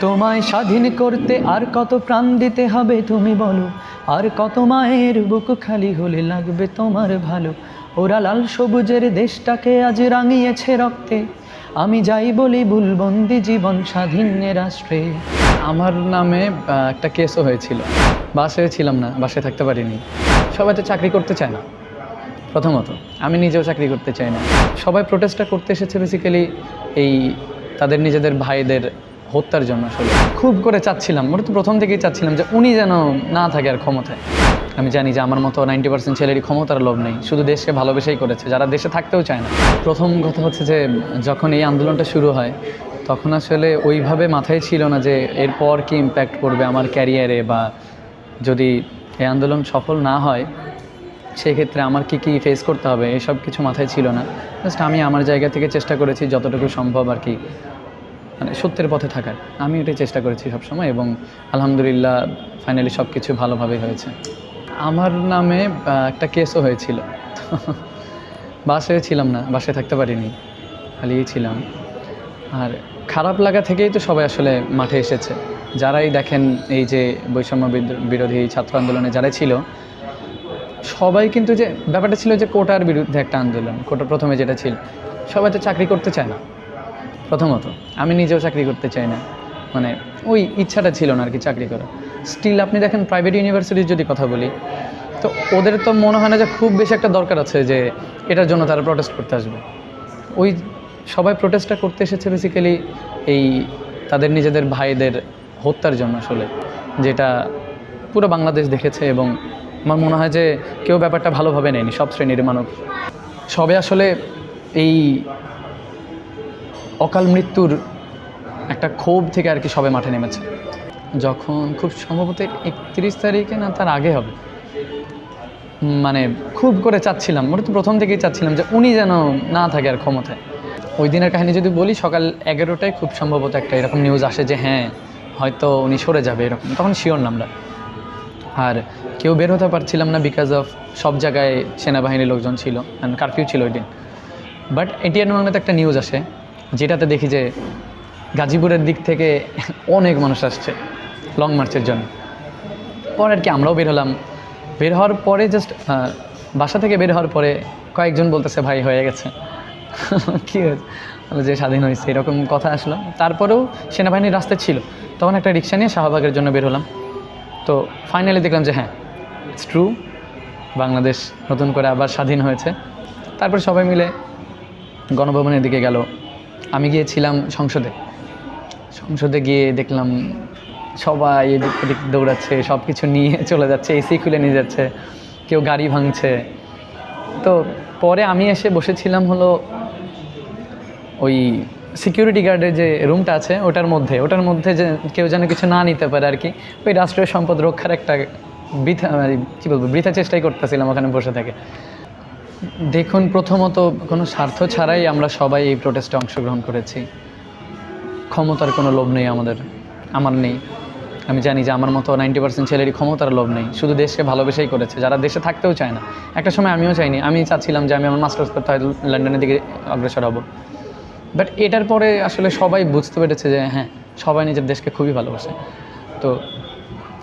তোমায় স্বাধীন করতে আর কত প্রাণ দিতে হবে তুমি বলো? আর কত মায়ের বুক খালি হলে লাগবে তোমার ভালো? ওরা লাল সবুজের দেশটাকে আজ রাঙিয়েছে রক্তে। আমি যাই বলি বুলবন্দি জীবন স্বাধীন রাষ্ট্রে। আমার নামে একটা কেসও হয়েছিল। বাসে ছিলাম না, বাসে থাকতে পারিনি। সবাই তো চাকরি করতে চায় না। প্রথমত, আমি নিজেও চাকরি করতে চাই না। সবাই প্রোটেস্টটা করতে এসেছে বেসিক্যালি এই তাদের নিজেদের ভাইদের হত্যার জন্য আসলে। খুব করে চাচ্ছিলাম ওটা তো প্রথম থেকেই চাচ্ছিলাম যে উনি যেন না থাকে আর ক্ষমতায়। আমি জানি যে আমার মতো নাইনটি পার্সেন্ট ছেলেরই ক্ষমতার লোভ নেই, শুধু দেশকে ভালোবেসেই করেছে, যারা দেশে থাকতেও চায় না। প্রথম কথা হচ্ছে যে যখন এই আন্দোলনটা শুরু হয়, তখন আসলে ওইভাবে মাথায় ছিল না যে এরপর কি ইম্প্যাক্ট করবে আমার ক্যারিয়ারে বা যদি এই আন্দোলন সফল না হয়, সেক্ষেত্রে আমার কি কি ফেস করতে হবে, এসব কিছু মাথায় ছিল না। জাস্ট আমি আমার জায়গা থেকে চেষ্টা করেছি যতটুকু সম্ভব আর কি। মানে সত্যের পথে থাকার। আমি এটাই চেষ্টা করেছি সবসময় এবং আলহামদুলিল্লাহ ফাইনালি সব কিছু ভালোভাবে হয়েছে। আমার নামে একটা কেসও হয়েছিল। বাসায় ছিলাম না, বাসায় থাকতে পারিনি, খালিই ছিলাম। আর খারাপ লাগা থেকেই তো সবাই আসলে মাঠে এসেছে। যারাই দেখেন এই যে বৈষম্য বিরোধী ছাত্র আন্দোলনে যারা ছিল, সবাই কিন্তু যে, ব্যাপারটা ছিল যে কোটার বিরুদ্ধে একটা আন্দোলন, কোটা প্রথমে যেটা ছিল, সবাই তো চাকরি করতে চায় না। প্রথমত, আমি নিজেও চাকরি করতে চাই না। মানে ওই ইচ্ছাটা ছিল না আর কি চাকরি করা স্টিল আপনি দেখেন প্রাইভেট ইউনিভার্সিটির যদি কথা বলি, তো ওদের তো মনে হয় না যে খুব বেশি একটা দরকার আছে যে এটার জন্য তারা প্রটেস্ট করতে আসবে। ওই সবাই প্রোটেস্টটা করতে এসেছে বেসিক্যালি এই তাদের নিজেদের ভাইদের হত্যার জন্য আসলে, যেটা পুরো বাংলাদেশ দেখেছে এবং আমার মনে হয় যে কেউ ব্যাপারটা ভালোভাবে নেয়নি, সব শ্রেণির মানব সবে আসলে এই অকাল মৃত্যুর একটা ক্ষোভ থেকে আর কি সবে মাঠে নেমেছে। যখন খুব সম্ভবত একত্রিশ তারিখে না, তার আগে হবে। মানে খুব করে চাচ্ছিলাম ওটা তো প্রথম থেকেই চাচ্ছিলাম যে উনি যেন না থাকে আর ক্ষমতায়। ওই দিনের কাহিনী যদি বলি, সকাল এগারোটায় খুব সম্ভবত একটা এরকম নিউজ আসে যে হ্যাঁ হয়তো উনি সরে যাবে এরকম, তখন শিওর না আমরা। আর কেউ বের হতে পারছিলাম না বিকজ অফ সব জায়গায় সেনাবাহিনীর লোকজন ছিল কারফিউ ছিল ওই দিন। বাট এটিএন বাংলাতে একটা নিউজ আসে যেটাতে দেখি যে গাজীপুরের দিক থেকে অনেক মানুষ আসছে লং মার্চের জন্য। পরে আর কি আমরাও বের হলাম। বের হওয়ার পরে জাস্ট বাসা থেকে বের হওয়ার পরে কয়েকজন বলতেছে, ভাই, হয়ে গেছে। কী হয়েছে? যে, স্বাধীন হয়েছে। এরকম কথা আসলো। তারপরেও সেনাবাহিনীর রাস্তায় ছিল। তখন একটা রিক্সা নিয়ে শাহবাগের জন্য বের হলাম। তো ফাইনালি দেখলাম যে হ্যাঁ ইটস ট্রু বাংলাদেশ নতুন করে আবার স্বাধীন হয়েছে। তারপর সবাই মিলে গণভবনের দিকে গেল। আমি গিয়েছিলাম সংসদে। সংসদে গিয়ে দেখলাম সবাই এদিক ওদিক দৌড়াচ্ছে সব কিছু নিয়ে চলে যাচ্ছে, এসি খুলে নিয়ে যাচ্ছে, কেউ গাড়ি ভাঙছে। তো পরে আমি এসে বসেছিলাম হলো ওই সিকিউরিটি গার্ডের যে রুমটা আছে, ওটার মধ্যে। ওটার মধ্যে যে কেউ যেন কিছু না নিতে পারে আর কি। ওই রাষ্ট্রীয় সম্পদ রক্ষার একটা বৃথা মানে কী বলব, বৃথা চেষ্টাই করতেছিলাম ওখানে বসে থেকে। দেখুন, প্রথমত কোনো স্বার্থ ছাড়াই আমরা সবাই এই প্রোটেস্টে অংশগ্রহণ করেছি। ক্ষমতার কোনো লোভ নেই আমাদের, আমার নেই। আমি জানি যে আমার মতো নাইনটি পার্সেন্ট ছেলেরই ক্ষমতার লোভ নেই। শুধু দেশকে ভালোবেসেই করেছে, যারা দেশে থাকতেও চায় না। একটা সময় আমিও চাইনি আমি চাচ্ছিলাম যে আমি আমার মাস্টার্স করতে হয়তো লন্ডনের দিকে অগ্রসর হব। বাট এটার পরে আসলে সবাই বুঝতে পেরেছে যে হ্যাঁ সবাই নিজের দেশকে খুবই ভালোবাসে। তো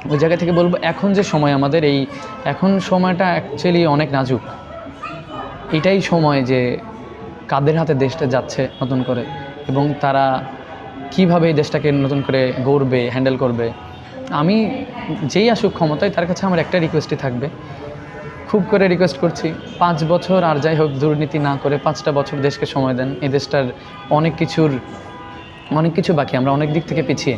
ওই জায়গা থেকে বলব, এখন যে সময় আমাদের, এই এখন সময়টা অ্যাকচুয়ালি অনেক নাজুক। এটাই সময় যে কাদের হাতে দেশটা যাচ্ছে নতুন করে এবং তারা কীভাবে এই দেশটাকে নতুন করে গড়বে হ্যান্ডেল করবে। আমি যেই আসুক ক্ষমতায়, তার কাছে আমার একটা রিকোয়েস্টই থাকবে। খুব করে রিকোয়েস্ট করছি, পাঁচ বছর আর যাই হোক দুর্নীতি না করে পাঁচটা বছর দেশকে সময় দেন। এই দেশটার অনেক কিছুর, অনেক কিছু বাকি, আমরা অনেক দিক থেকে পিছিয়ে।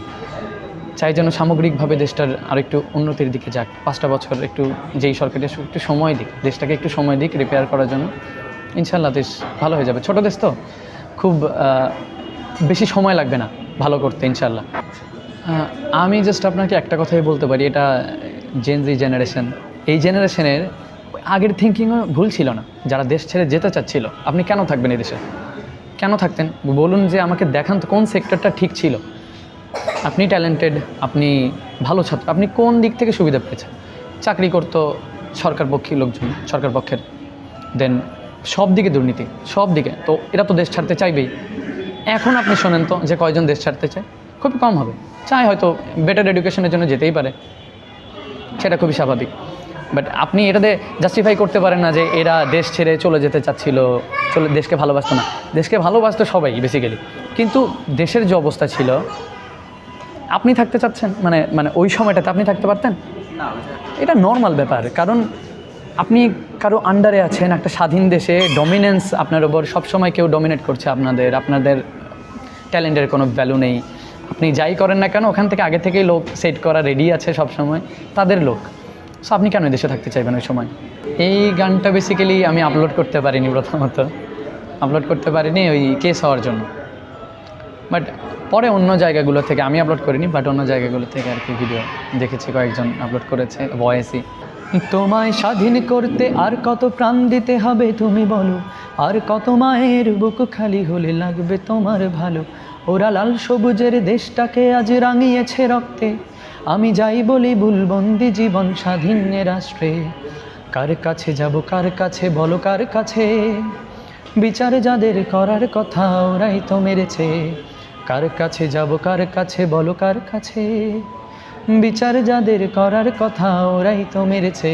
চাই যেন সামগ্রিকভাবে দেশটার আরেকটু উন্নতির দিকে যাক। পাঁচটা বছর একটু যেই সরকারটা একটু সময় দিক। দেশটাকে একটু সময় দিক রিপেয়ার করার জন্য। ইনশাল্লাহ দেশ ভালো হয়ে যাবে। ছোট দেশ তো, খুব বেশি সময় লাগবে না ভালো করতে ইনশাল্লাহ আমি জাস্ট আপনাকে একটা কথাই বলতে পারি, এটা জেনজি জেনারেশন এই জেনারেশনের আগের থিঙ্কিংও ভুল ছিল না। যারা দেশ ছেড়ে যেতে চাচ্ছিল, আপনি কেন থাকবেন এই দেশে? কেন থাকতেন? বলুন যে আমাকে দেখান তো কোন সেক্টরটা ঠিক ছিল। আপনি ট্যালেন্টেড আপনি ভালো ছাত্র, আপনি কোন দিক থেকে সুবিধা পেয়েছেন? চাকরি করতো সরকার পক্ষী লোকজন, সরকার পক্ষের দেন সব দিকে দুর্নীতি, সব দিকে, তো এরা তো দেশ ছাড়তে চাইবেই। এখন আপনি শোনেন তো যে কয়জন দেশ ছাড়তে চায় খুবই কম হবে। চায় হয়তো বেটার এডুকেশনের জন্য যেতেই পারে, সেটা খুবই স্বাভাবিক। বাট আপনি এটাতে জাস্টিফাই করতে পারেন না যে এরা দেশ ছেড়ে চলে যেতে চাচ্ছিল, চলে, দেশকে ভালোবাসতো না। দেশকে ভালোবাসতো সবাই বেসিক্যালি কিন্তু দেশের যে অবস্থা ছিল আপনি থাকতে চাচ্ছেন? মানে মানে ওই সময়টাতে আপনি থাকতে পারতেন? এটা নর্মাল ব্যাপার কারণ আপনি কারও আন্ডারে আছেন একটা স্বাধীন দেশে ডমিনেন্স আপনার ওপর সবসময় কেউ ডমিনেট করছে আপনাদের আপনাদের ট্যালেন্টের কোনো ভ্যালু নেই। আপনি যাই করেন না কেন ওখান থেকে আগে থেকেই লোক সেট করা রেডি আছে সব সময় তাদের লোক। সো আপনি কেন দেশে থাকতে চাইবেন ওই সময়? এই গানটা বেসিক্যালি আমি আপলোড করতে পারিনি প্রথমত। আপলোড করতে পারিনি ওই কেস হওয়ার জন্য। বাট পরে অন্য জায়গাগুলো থেকে আমি আপলোড করিনি বাট অন্য জায়গাগুলো থেকে আর কি ভিডিও দেখেছি, কয়েকজন আপলোড করেছে ভয়েসই তোমায় স্বাধীন করতে আর কত প্রাণ দিতে হবে তুমি বলো? আর কত মায়ের বুক খালি হলে লাগবে তোমার ভালো? ওরা লাল সবুজের দেশটাকে আজ রাঙিয়েছে রক্তে। আমি যাই বলি বুলবন্দি জীবন স্বাধীন রাষ্ট্রে। কার কাছে যাব, কার কাছে বলো, কার কাছে? বিচার যাদের করার কথা ওরাই তো মেরেছে। কার কাছে যাব, কার কাছে বলো, কার কাছে? বিচার যাদের করার কথা ওরাই তো মেরেছে।